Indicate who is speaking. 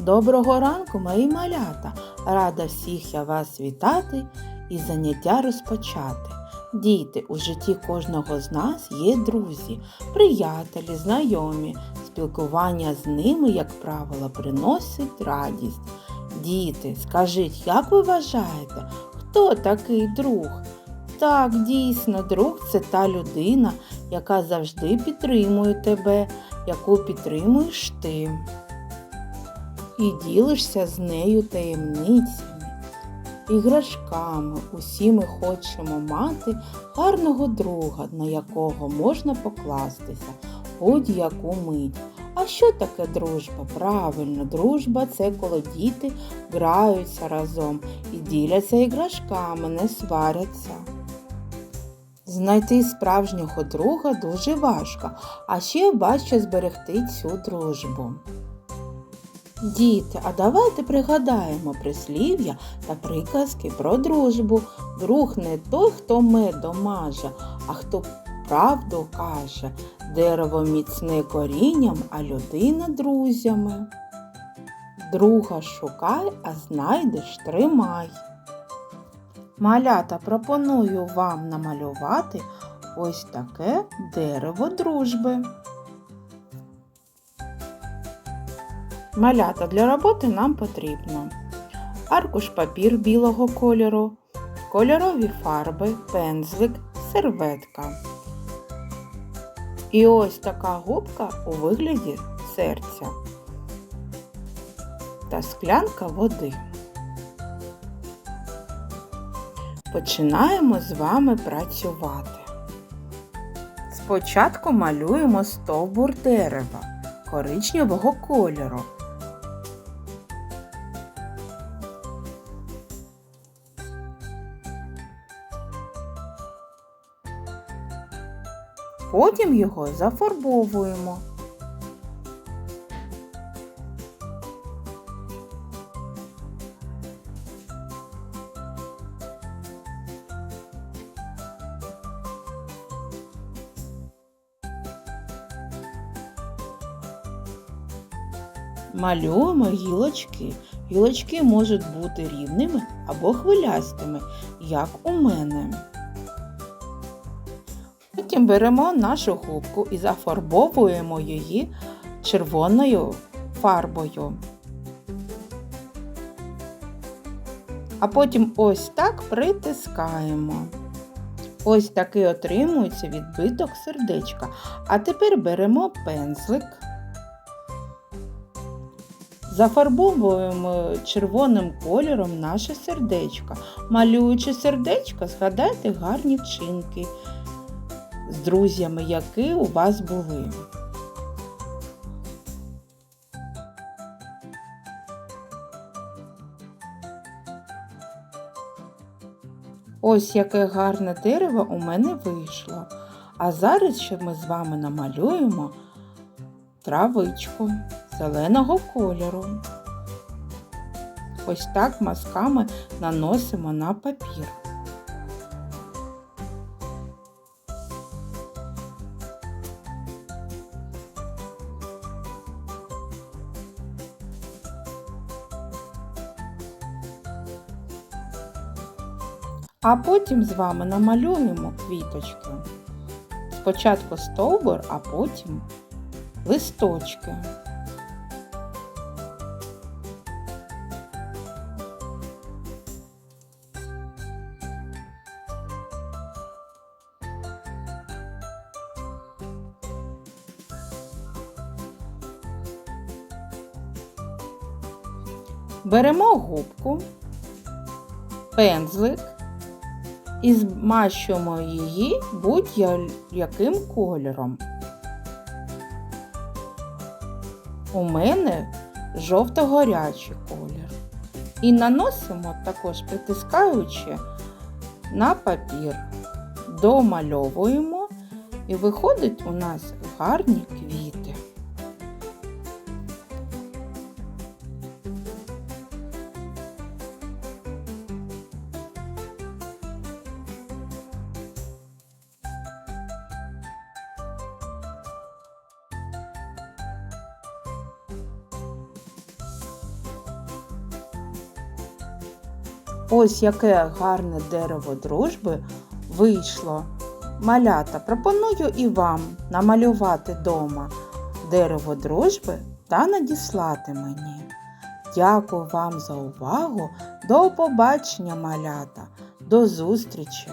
Speaker 1: Доброго ранку, мої малята! Рада всіх я вас вітати і заняття розпочати. Діти, у житті кожного з нас є друзі, приятелі, знайомі. Спілкування з ними, як правило, приносить радість. Діти, скажіть, як ви вважаєте, хто такий друг? Так, дійсно, друг це та людина, яка завжди підтримує тебе, яку підтримуєш ти і ділишся з нею таємницями, іграшками. Усі ми хочемо мати гарного друга, на якого можна покластися будь-яку мить. А що таке дружба? Правильно, дружба це коли діти граються разом і діляться іграшками, не сваряться. Знайти справжнього друга дуже важко, а ще важче зберегти цю дружбу. Діти, а давайте пригадаємо прислів'я та приказки про дружбу. Друг не той, хто медом маже, а хто правду каже. Дерево міцне корінням, а людина друзями. Друга шукай, а знайдеш тримай. Малята пропоную вам намалювати ось таке дерево дружби. Малята для роботи нам потрібно аркуш папір білого кольору, кольорові фарби, пензлик, серветка. І ось така губка у вигляді серця та склянка води. Починаємо з вами працювати. Спочатку малюємо стовбур дерева коричневого кольору. Потім його зафарбовуємо. Малюємо гілочки. Гілочки можуть бути рівними або хвилястими, як у мене. Потім беремо нашу губку і зафарбовуємо її червоною фарбою. А потім ось так притискаємо. Ось такий отримується відбиток сердечка. А тепер беремо пензлик. Зафарбовуємо червоним кольором наше сердечко. Малюючи сердечко, згадайте гарні вчинки з друзями, які у вас були. Ось яке гарне дерево у мене вийшло. А зараз ще ми з вами намалюємо травичку зеленого кольору. Ось так мазками наносимо на папір. А потім з вами намалюємо квіточки. Спочатку стовбур, а потім листочки. Беремо губку, пензлик і змащуємо її будь-яким кольором. У мене жовто-горячий колір. І наносимо також притискаючи на папір, домальовуємо і виходить у нас гарні квіти. Ось яке гарне дерево дружби вийшло. Малята, пропоную і вам намалювати дома дерево дружби та надіслати мені. Дякую вам за увагу. До побачення, малята. До зустрічі!